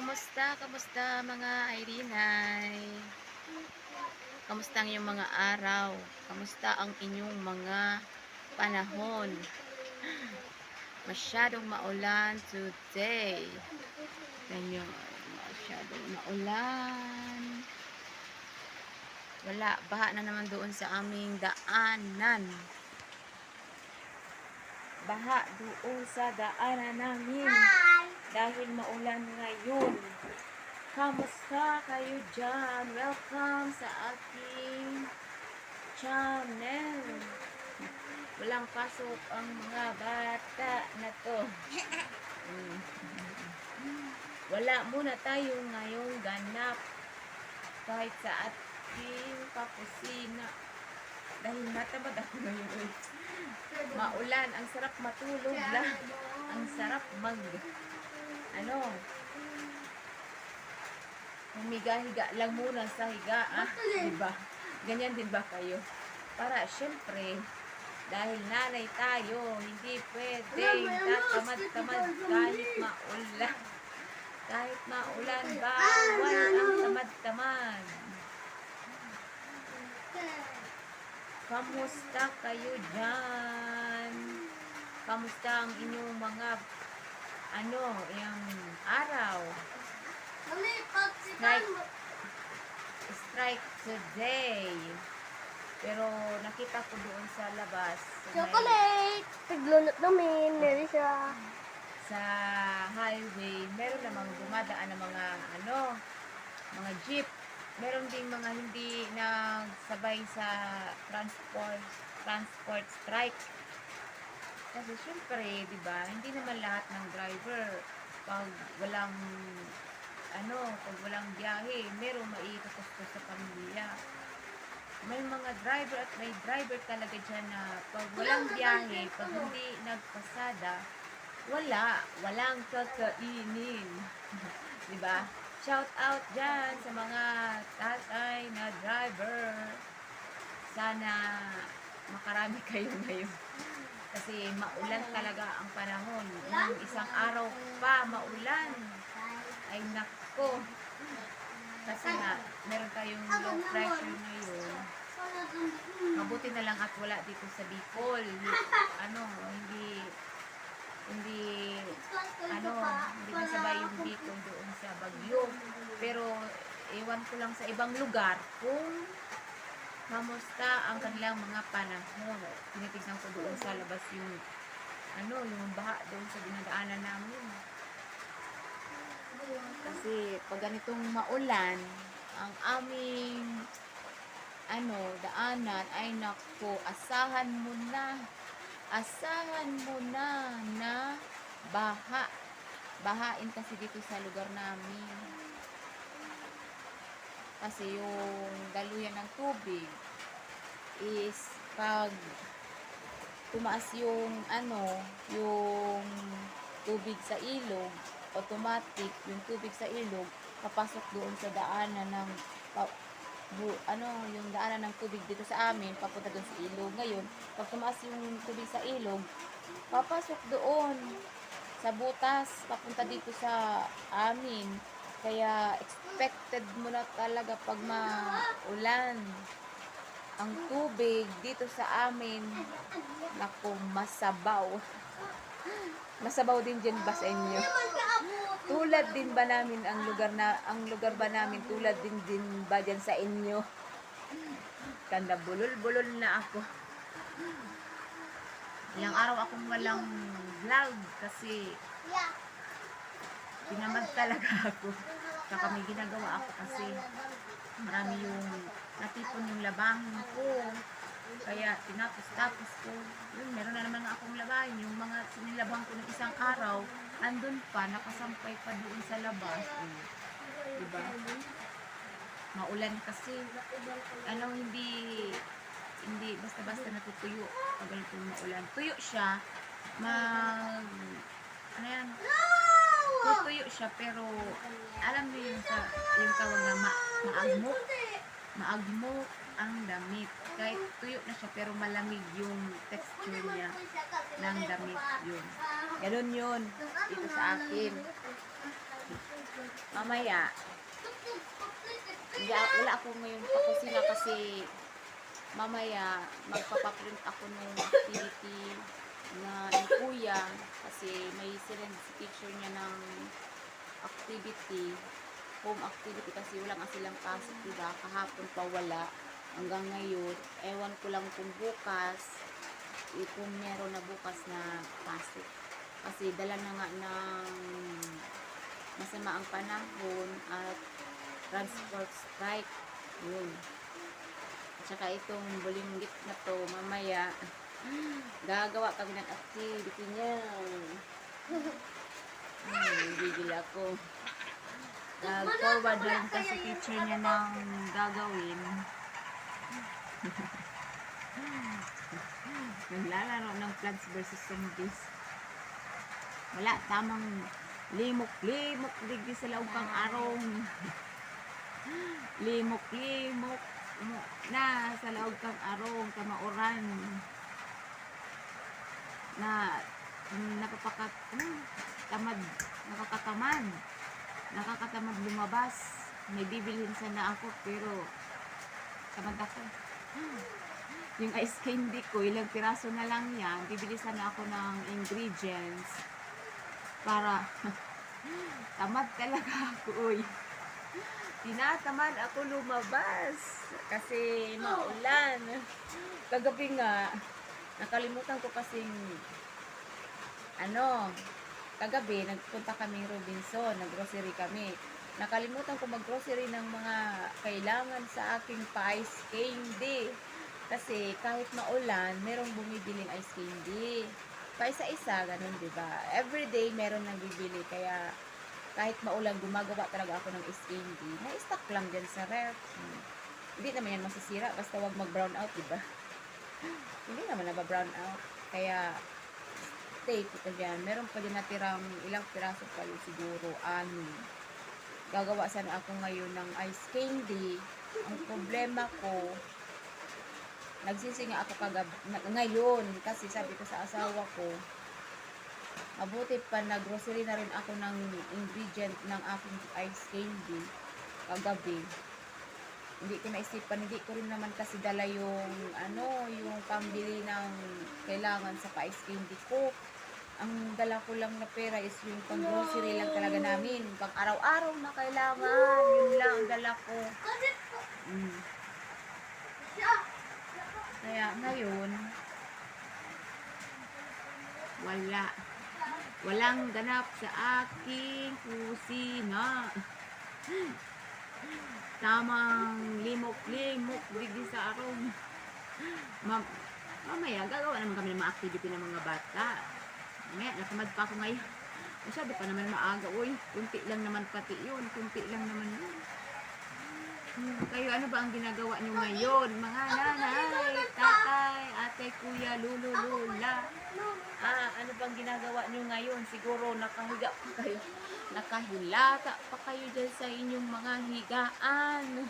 Kamusta? Kamusta mga Irinay? Kamusta ang iyong mga araw? Kamusta ang inyong mga panahon? Masyadong maulan today. Ganyo, masyadong maulan. Wala, baha na naman doon sa aming daanan. Baha doon sa daanan namin. Dahil maulan ngayon. Kamusta kayo dyan? Welcome sa aking channel. Walang pasok ang mga bata na to. Wala muna tayo ngayong ganap kahit sa ating kakusina. Dahil natamad ako ngayon. Maulan, ang sarap matulog lang. Ang sarap mag ano humiga-higa lang muna sa higa ah, diba? Ganyan din ba kayo? Para syempre dahil nanay tayo, hindi pwedeng tatamad-tamad kahit maulan. Kahit maulan, bawal ang tamad-tamad. Kamusta kayo dyan? Kamusta ang inyong mga ano, yung araw? Tan- strike today. Pero nakita ko doon sa labas sa, Chocolate! Tiglunot namin, meron siya. sa highway, meron namang dumadaan ng mga ano, mga jeep. Meron ding mga hindi nagsabay sa transport transport strike. Kasi syempre, 'di ba, hindi naman lahat ng driver pag walang ano, pag walang biyahe, merong maiitutos sa pamilya. May mga driver at may driver talaga dyan na pag walang biyahe, pag hindi nagpasada, wala, walang kakainin. 'Di ba? Shout out dyan sa mga tatay na driver. Sana makarami kayo ngayon. Kasi maulan talaga ang panahon. Nung isang araw pa maulan. Ay nako. Kasi nga, meron tayong low pressure ngayon. Mabuti na lang at wala dito sa Bicol. Ano, hindi hindi ano, hindi nasabay yung Bicol doon sa Bagyo. Pero ewan ko lang sa ibang lugar kung kamusta ang kanilang mga panahon. Tinitignan ko doon sa labas yung ano, yung baha doon sa dinadaanan namin. Kasi pag ganitong maulan, ang aming ano, daanan ay nako, asahan mo na. Asahan mo na na baha. Bahain kasi dito sa lugar namin. Kasi yung daluyan ng tubig is pag tumaas yung ano, yung tubig sa ilog, automatic yung tubig sa ilog papasok doon sa daanan ng pa- bu, ano, yung daanan ng tubig dito sa amin, papunta doon sa ilog. Ngayon, pag tumaas yung tubig sa ilog, papasok doon sa butas, papunta dito sa amin. Kaya expected mo na talaga pag maulan ang tubig dito sa amin. Naku, masabaw. Masabaw din dyan ba sa inyo? Tulad din ba namin ang lugar na ang lugar ba namin tulad din din ba diyan sa inyo? Kanda bulol-bulol na ako. Ilang araw akong walang vlog kasi pinamad talaga ako. Saka may ginagawa ako kasi marami yung natipon yung labahin ko. Kaya tinapos-tapos ko. Yun, meron na naman akong labahin. Yung mga sinilabang ko ng isang araw, andun pa, nakasampay pa doon sa labas. Eh, diba? Maulan kasi. Ano, hindi hindi basta-basta natutuyo pag ganitong maulan. Tuyo siya, mag ano yan, tutuyo siya pero alam niyo yung, sa, yung tawag na ma, maagmo maagmo ang damit. Kahit tuyo na siya pero malamig yung texture niya ng damit yun. Ganun yun dito sa akin. Mamaya, wala ako ngayon sa kusina kasi mamaya magpapaprint ako ng ni kuya kasi may sinend si teacher niya ng activity home activity kasi wala nga silang pasok diba? Kahapon pa wala hanggang ngayon ewan ko lang kung bukas eh, kung meron na bukas na pasok. Kasi dala na nga ng masama ang panahon at transport strike. Yun. At saka itong bulinggit na to mamaya gagawa kami ng activity niya. Hmm, bibili ako. Nag-forward na rin kasi teacher niya ng gagawin. Naglalaro ng Plants versus Zombies. Wala tamang limok limok digdi sa laog kang arong. Limok limok mo- na sa laog kang arong kamauran na mm, napapakat mm, tamad nakakatamad nakakatamad lumabas. May bibilhin sana ako pero tamad ako. Yung ice candy ko ilang piraso na lang yan. Bibili sana ako ng ingredients para tamad talaga ako uy. Tinatamad ako lumabas kasi maulan. Kagabi nga nakalimutan ko kasing ano kagabi nagpunta kami Robinson naggrocery kami. Nakalimutan ko maggrocery ng mga kailangan sa aking pa-ice candy. Kasi kahit maulan merong bumibiling ice candy. Pa isa-isa ganun di ba? Everyday meron nang bibili. Kaya kahit maulan gumagawa talaga ako ng ice candy. Na stock lang dyan sa ref. Hmm. hindi naman yan masisira basta wag mag brown out di ba hindi naman naba-brown out. Kaya, stay kita dyan. Meron pa din natirang ilang piraso pa yun siguro, anim. Gagawa sana ako ngayon ng ice candy. Ang problema ko, nagsisinga ako kagab ngayon kasi sabi ko sa asawa ko, mabuti pa na grocery na rin ako ng ingredient ng aking ice candy kagabi hindi ko naisipan, hindi ko rin naman kasi dala yung, ano, yung pambili ng kailangan sa pa-ice candy ko. Ang dala ko lang na pera is yung pang grocery lang talaga namin. Pang araw-araw na kailangan. Yun lang ang dala ko. Mm. Kaya ngayon, wala. Walang ganap sa aking kusina. Tamang limok-limok digdi sa arong. Ma mamaya, gagawa naman kami ng mga activity ng mga bata. Mamaya, natamad pa ako ngayon. Masyado pa naman maaga. Uy, kunti lang naman pati yun. Kunti lang naman yun. Kayo, ano ba ang ginagawa nyo ngayon? Mga nanay, tatay, ate, kuya, lulu, lula. Ah, ano bang ginagawa nyo ngayon? Siguro nakahiga pa kayo. Nakahilata pa kayo dyan sa inyong mga higaan.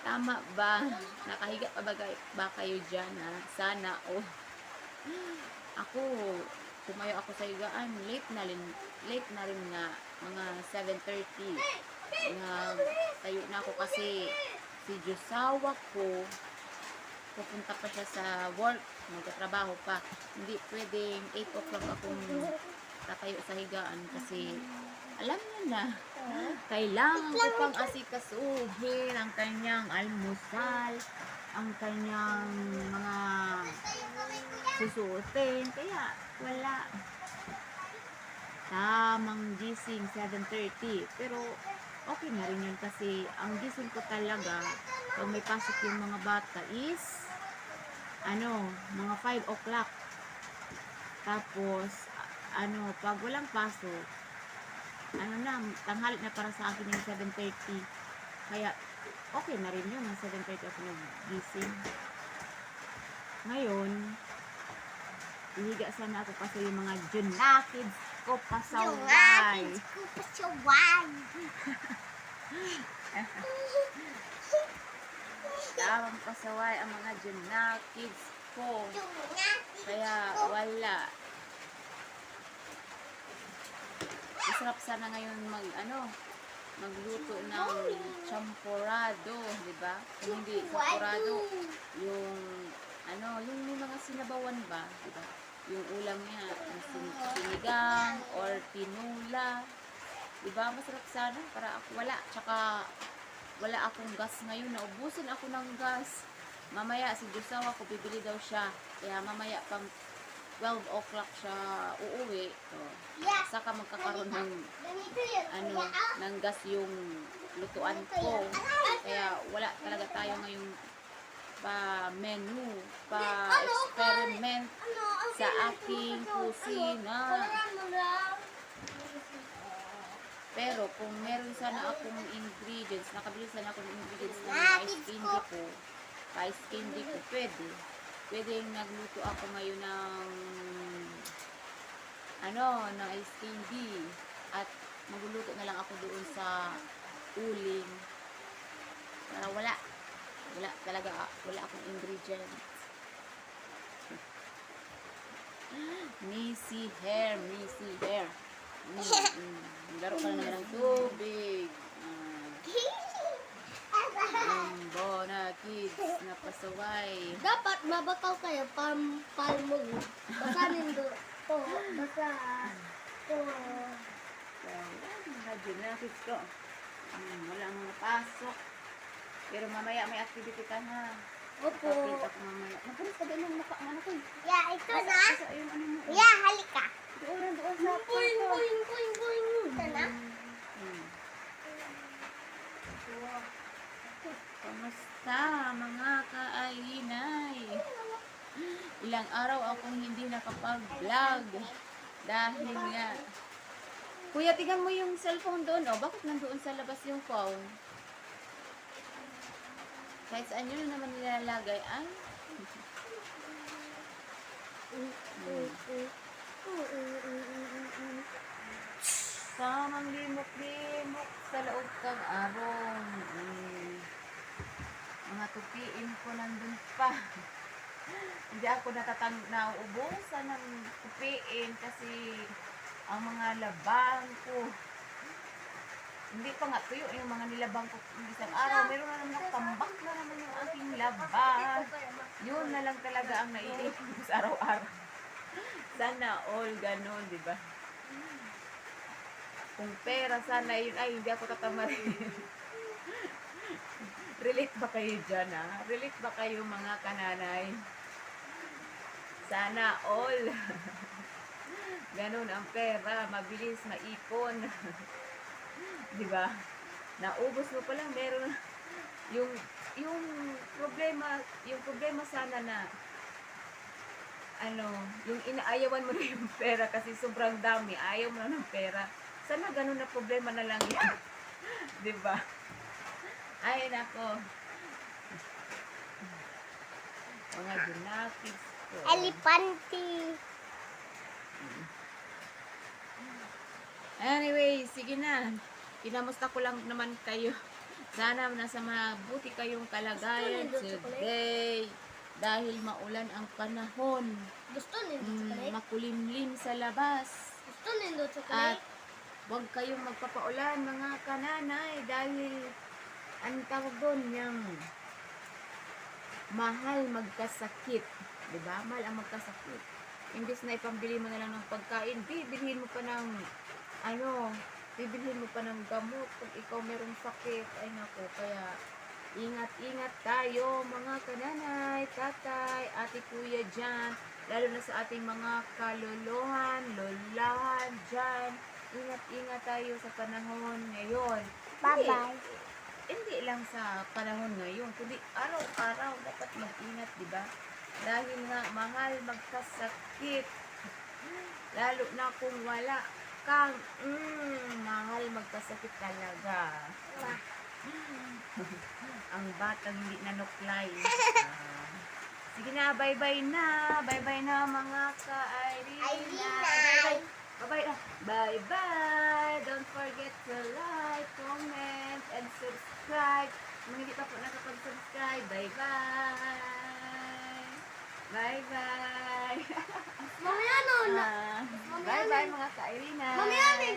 Tama ba? Nakahiga pa ba, ba kayo dyan? Ha? Sana, oh. Ako, tumayo ako sa higaan. Late na rin, late na rin nga. Mga 7.30. Nga, tayo na ako kasi si Josawa ko, pupunta pa siya sa work, magtatrabaho pa. Hindi pwedeng 8 o'clock akong tatayo sa higaan kasi alam niyo na, kailangan ko pang asikasuhin ang kanyang almusal, ang kanyang mga susuotin. Kaya wala. Tamang gising 7.30. Pero okay na rin yun kasi ang gising ko talaga pag may pasok yung mga bata is ano, mga 5 o'clock. Tapos, ano, pag walang pasok, ano na, tanghali na para sa akin yung 7.30. Kaya, okay na rin yun, ng 7.30 ako nagising. Ngayon, ihiga sana ako kasi yung mga junakids ko pasaway. ko pa siya why. Tamang pasaway ang mga junakids ko. Kaya wala. Masarap sana ngayon mag, ano, magluto ng champurado, di ba? Kung hindi champurado, yung, ano, yung may mga sinabawan ba, di ba? Yung ulam niya, sinigang or tinula. Di ba? Masarap sana para ako wala. Tsaka, wala akong gas ngayon. Naubusan ako ng gas. Mamaya, si Josawa ko, bibili daw siya. Kaya mamaya, pang 12 o'clock siya uuwi. So, saka magkakaroon ng ano, ng gas yung lutuan ko. Kaya wala talaga tayo ngayong pa menu, pa experiment Ano? Sa ko aking ano, kusina. Pero kung meron sana akong ingredients, nakabili sana ako ng ingredients ng Ah, ice kids candy ko, pa ice candy ko, pwede. Pwedeng nagluto ako ngayon ng ano, ng ice candy. At magluluto na lang ako doon sa uling. Para wala. Wala talaga, wala akong ingredients. Missy hair, missy hair. Mm, mm. Laro ka na naman ng tubig. Ang bona kids na pasaway. Dapat mabakaw kayo pam palmo. Basta nindo. To, basta to. So, mga gymnastics ko. Mm, wala mga pasok. Pero mamaya may activity ka na. Opo. Kapit ako mamaya. Napulis ka din ng mukha ano ko. eh. Yeah, ito na. asa yung ano mo. eh. Yeah, halika. Doon, doon sa Boing, boing, boing, boing. Ito na. Hmm. Kamusta mga kaayinay? Ilang araw akong hindi nakapag-vlog dahil nga Kuya, tingnan mo yung cellphone doon. Oh, bakit nandoon sa labas yung phone? Kahit saan yun naman nilalagay. Ay, Samang limok-limok sa loob kang arong. Mm. Mga tupiin ko nandun pa. Hindi ako natatang nauubusan ng tupiin kasi ang mga labang ko hindi pa nga tuyo yung mga nilabang ko ng isang araw. Meron na naman tambak na naman yung aking laba. Yun na lang talaga ang naiisip sa araw-araw. Sana all ganun, di ba? Kung pera sana yun, ay hindi ako tatamarin. Relate ba kayo dyan ha? Relate ba kayo mga kananay? Sana all. Ganun ang pera, mabilis maipon. Di ba? Naubos mo pa lang, meron yung yung problema, yung problema sana na ano, yung inaayawan mo na yung pera kasi sobrang dami, ayaw mo na ng pera. Sana ganun na problema na lang yan. Di ba? Ay, nako. Mga ginakis ko. Elefanti. Anyway, sige na. Kinamusta ko lang naman kayo. Sana nasa mabuti kayong kalagayan today. Dahil maulan ang panahon. Gusto nindo Mm, chocolate? makulimlim sa labas. Gusto nindo At chocolate? huwag kayong magpapaulan mga kananay dahil ang tawag doon yung mahal magkasakit. Di ba? Mahal ang magkasakit. Imbis na ipambili mo na lang ng pagkain, bibilhin mo pa ng ano, bibilhin mo pa ng gamot kung ikaw merong sakit. Ay nako, kaya ingat-ingat tayo mga kananay, tatay, ate kuya dyan, lalo na sa ating mga kaluluhan, lolahan dyan. Ingat-ingat tayo sa panahon ngayon. Bye-bye. Hindi, hindi lang sa panahon ngayon, kundi araw-araw dapat mag-ingat, di ba? Dahil nga mahal magkasakit. Lalo na kung wala kang mm, mahal magkasakit talaga. Ang batang hindi nanuklay. Ah. sige na, bye-bye na. Bye-bye na mga ka-Irina. Irina. Bye-bye. Bye-bye na. Bye-bye. Don't forget to like, comment, and subscribe. Hindi pa po nakapag-subscribe, bye-bye. Bye-bye. Mamaya no, na. Ah, bye-bye mga ka-Irina. Mamaya may